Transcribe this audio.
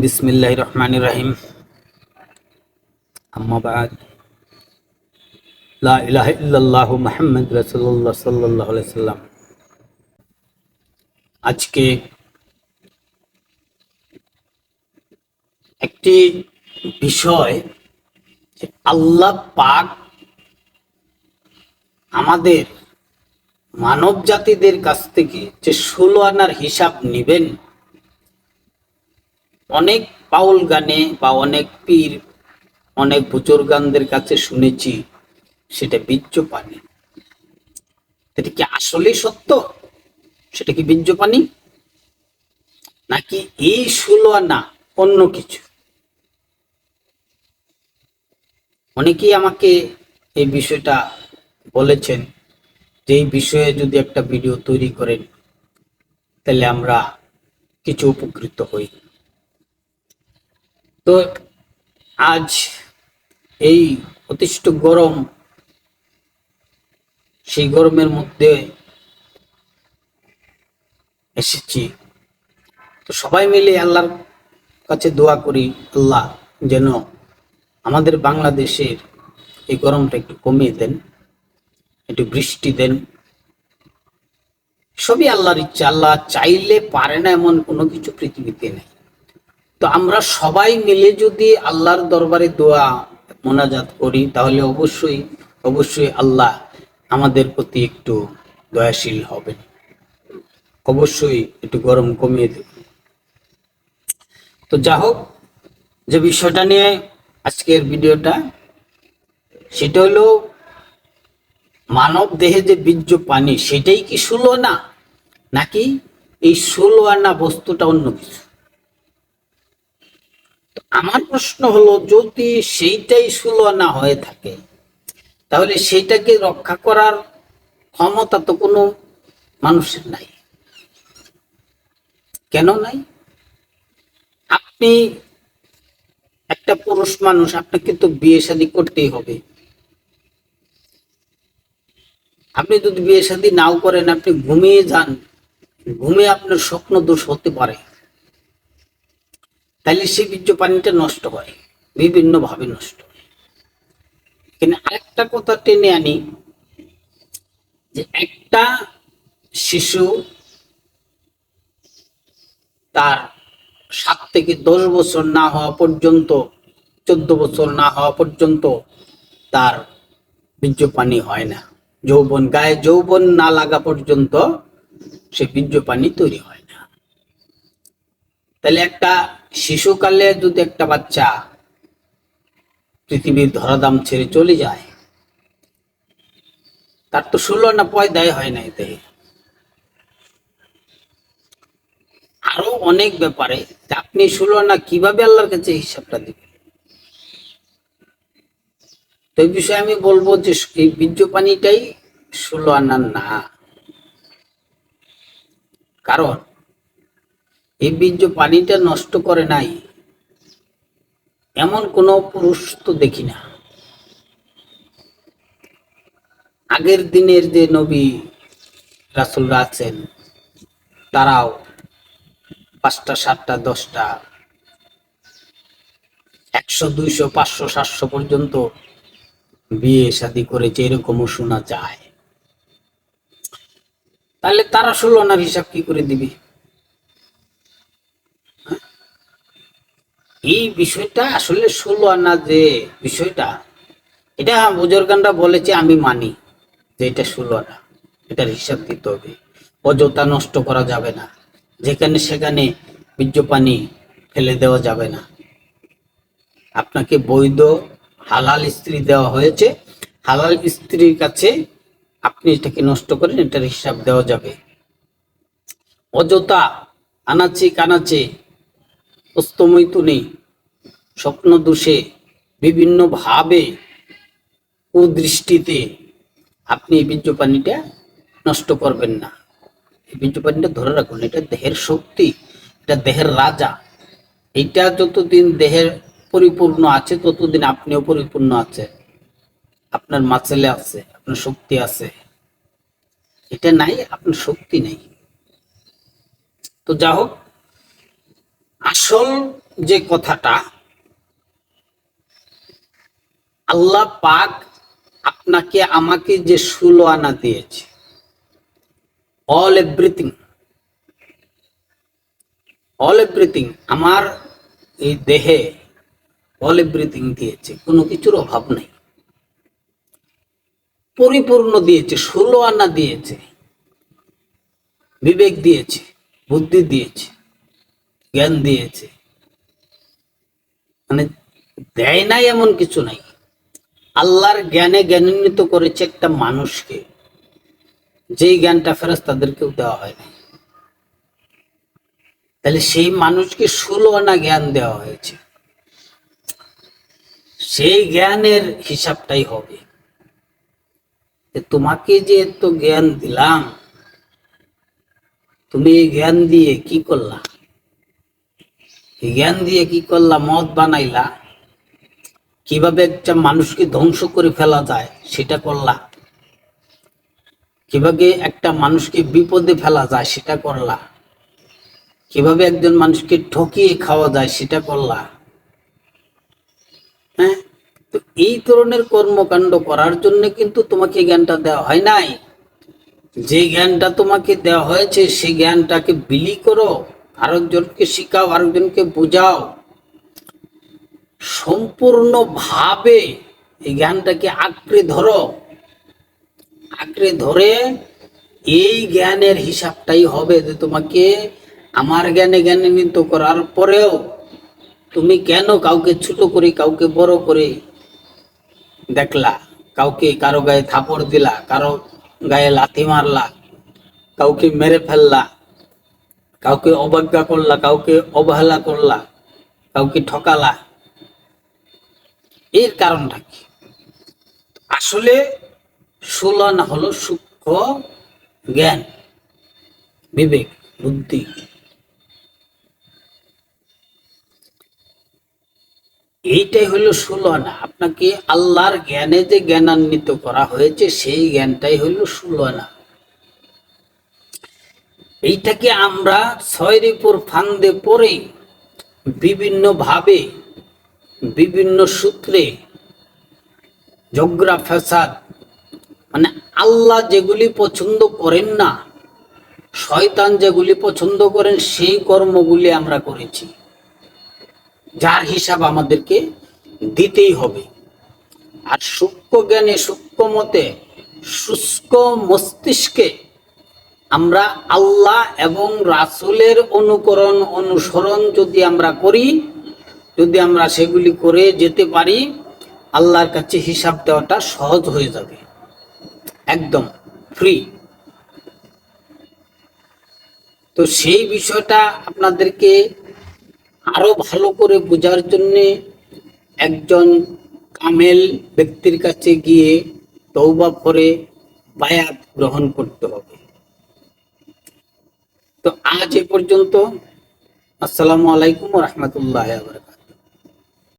বিসমিল্লাহির রহমানির রহিম। সাল্লাম আজকে একটি বিষয় যে আল্লাহ পাক আমাদের মানব জাতিদের কাছ থেকে যে ষোলো আনার হিসাব নেবেন অনেক পাউল গানে বা অনেক পীর, অনেক বুজুর্গানদের কাছে শুনেছি সেটা বীর্য পানি এটা কি আসলেই সত্য? সেটা কি বীর্য পানি নাকি এই ষোলো না অন্য কিছু? অনেকেই আমাকে এই বিষয়টা বলেছেন যে এই বিষয়ে যদি একটা ভিডিও তৈরি করেন, তাহলে আমরা কিছু উপকৃত হই। তো আজ এই অতিষ্ঠ গরম, সেই গরমের মধ্যে এসেছি। তো সবাই মিলে আল্লাহর কাছে দোয়া করি, আল্লাহ যেন আমাদের বাংলাদেশের এই গরমটা একটু কমিয়ে দেন, একটু বৃষ্টি দেন। সবই আল্লাহর ইচ্ছা, আল্লাহ চাইলে পারে না এমন কোনো কিছু পৃথিবীতে নেই। তো আমরা সবাই মিলে যদি আল্লাহর দরবারে দোয়া, মোনাজাত করি, তাহলে অবশ্যই অবশ্যই আল্লাহ আমাদের প্রতি একটু দয়াশীল হবেন। অবশ্যই একটু গরম কমিয়ে দেবেন। তো যা হোক, যে বিষয়টা নিয়ে আজকের ভিডিওটা, সেটা হলো মানব দেহে যে বীর্য পানি, সেটাই কি ষোলো না নাকি এই ষোলো আনা বস্তুটা অন্য কিছু? আমার প্রশ্ন হলো, যদি সেইটাই ষোলো আনা হয়ে থাকে, তাহলে সেইটাকে রক্ষা করার ক্ষমতা তো কোনো মানুষের নাই। কেন নাই? আপনি একটা পুরুষ মানুষ, আপনাকে তো বিয়ে শাদী করতেই হবে। আপনি যদি বিয়ে শাদী নাও করেন, আপনি ঘুমিয়ে যান ঘুমে আপনার স্বপ্ন দোষ হতে পারে। তাহলে সেই বীর্য পানিটা নষ্ট হয় বিভিন্ন ভাবে নষ্ট হয়। এখানে আরেকটা কথা টেনে আনি যে একটা শিশু তার সাত থেকে দশ বছর না হওয়া পর্যন্ত, চোদ্দ বছর না হওয়া পর্যন্ত তার বীর্য পানি হয় না। যৌবন, গায়ে যৌবন না লাগা পর্যন্ত সে বীর্য পানি তৈরি হয় না। তাহলে একটা শিশুকালে যদি একটা বাচ্চা পৃথিবীর ধরাধাম ছেড়ে চলে যায়, তার তো ষোলো না পয়দায় হয় না দেহে আরও অনেক ব্যাপারে আপনি ষোলো না কীভাবে আল্লাহর কাছে হিসাবটা দিবেন? তো এই বিষয়ে আমি বলব যে এই বীর্য পানিটাই ষোলো আনার না। কারণ এই বীর্য পানিটা নষ্ট করে নাই। এমন কোন পুরুষ তো দেখি না। আগের দিনের যে নবী রাসুলরা আছেন, তারাও পাঁচটা, সাতটা, দশটা, একশো, দুইশো, পাঁচশো, সাতশো পর্যন্ত বিয়ে শাদি করেছে, এরকমও শোনা যায়। তাহলে তারা ষোলো আনার হিসাব কি করে দিবে হ্যাঁ? এই বিষয়টা আসলে ষোলো আনা যে বিষয়টা, এটা বুজুর্গানরা বলেছে, আমি মানি যে এটা ষোলো আনা। এটার হিসাব দিতে হবে। অযথা নষ্ট করা যাবে না। যেখানে সেখানে বীর্য পানি ফেলে দেওয়া যাবে না। আপনাকে বৈধ হালাল স্ত্রী দেওয়া হয়েছে। হালাল স্ত্রীর কাছে আপনি এটাকে নষ্ট করেন, এটার হিসাব দেওয়া যাবে। অযথা আনাচে কানাচে অস্তমৈতু নেই স্বপ্ন দোষে বিভিন্ন ভাবে কুদৃষ্টিতে আপনি এই বীর্য পানিটা নষ্ট করবেন না। এই বীর্য পানিটা ধরে রাখুন, এটা দেহের শক্তি, এটা দেহের রাজা। এইটা যতদিন দেহের পরিপূর্ণ আছে, ততদিন আপনিও পরিপূর্ণ আছে আপনার মাছেলে আছে, আপনার শক্তি আছে। এটা নাই, আপনার শক্তি নেই। তো যা হোক আসল যে কথাটা আল্লাহ পাক আপনাকে আমাকে যে ষোলো আনা দিয়েছে। অল এভরিথিং অল এভরিথিং আমার এই দেহে অল এভরিথিং দিয়েছে, কোনো কিছুর অভাব নেই। পরিপূর্ণ দিয়েছে ষোলো আনা দিয়েছে, বিবেক দিয়েছে, বুদ্ধি দিয়েছে, জ্ঞান দিয়েছে। মানে দেয় নাই এমন কিছু নাই। আল্লাহর জ্ঞানে জ্ঞানান্বিত করেছে একটা মানুষকে। যেই জ্ঞানটা ফেরত তাদেরকেও দেওয়া হয় না তাহলে সেই মানুষকে ষোলো আনা জ্ঞান দেওয়া হয়েছে। সেই জ্ঞানের হিসাবটাই হবে। তোমাকে যে এত জ্ঞান দিলাম, তুমি এই জ্ঞান দিয়ে কি করলা? এই জ্ঞান দিয়ে কি করলা? মদ বানাইলা? কীভাবে একটা মানুষকে ধ্বংস করে ফেলা যায়, সেটা করলা। কীভাবে একটা মানুষকে বিপদে ফেলা যায়, সেটা করলা। কীভাবে একজন মানুষকে ঠকিয়ে খাওয়া যায়, সেটা করলা। হ্যাঁ? তো এই ধরনের কর্মকাণ্ড করার জন্য কিন্তু তোমাকে জ্ঞানটা দেওয়া হয় নাই। যে জ্ঞানটা তোমাকে দেওয়া হয়েছে, সেই জ্ঞানটাকে বিলি করো। আরেকজনকে শিখাও, আরেকজনকে বোঝাও। সম্পূর্ণভাবে এই জ্ঞানটাকে আঁকড়ে ধরো। আঁকড়ে ধরে এই জ্ঞানের হিসাবটাই হবে যে তোমাকে আমার জ্ঞানে জ্ঞানে নিত করার পরেও তুমি কেন কাউকে ছোট করে, কাউকে বড় করে দেখলা? কাউকে কারও গায়ে থাপড় দিলা, কারও গায়ে লাথি মারলা, কাউকে মেরে ফেললা, কাউকে অবজ্ঞা করলা, কাউকে অবহেলা করলা, কাউকে ঠকালা। এর কারণটা কি? আসলে সুলন হলো সূক্ষ্ম জ্ঞান, বিবেক, বুদ্ধি। এইটাই হলো সুলনা আপনাকে আল্লাহর জ্ঞানে যে জ্ঞানান্বিত করা হয়েছে, সেই জ্ঞানটাই হলো সুলনা এইটাকে আমরা ছয়ের উপর ফান্দে পরে বিভিন্ন ভাবে বিভিন্ন সূত্রে জগ্রা ফ্যাসাদ মানে আল্লাহ যেগুলি পছন্দ করেন না, শয়তান যেগুলি পছন্দ করেন, সেই কর্মগুলি আমরা করেছি। যার হিসাব আমাদেরকে দিতেই হবে। আর সূক্ষ্ম জ্ঞানে, সূক্ষ্ম মতে, শুষ্ক মস্তিষ্কে আমরা আল্লাহ এবং রাসুলের অনুকরণ, অনুসরণ যদি আমরা করি যদি আমরা সেগুলি করে যেতে পারি, আল্লাহর কাছে হিসাব দেওয়াটা সহজ হয়ে যাবে। একদম ফ্রি তো সেই বিষয়টা আপনাদেরকে আরও ভালো করে বোঝার জন্য একজন কামেল ব্যক্তির কাছে গিয়ে তৌবা করে বায়াত গ্রহণ করতে হবে। তো আজ এ পর্যন্ত, আসসালামু আলাইকুম রহমতুল্লাহ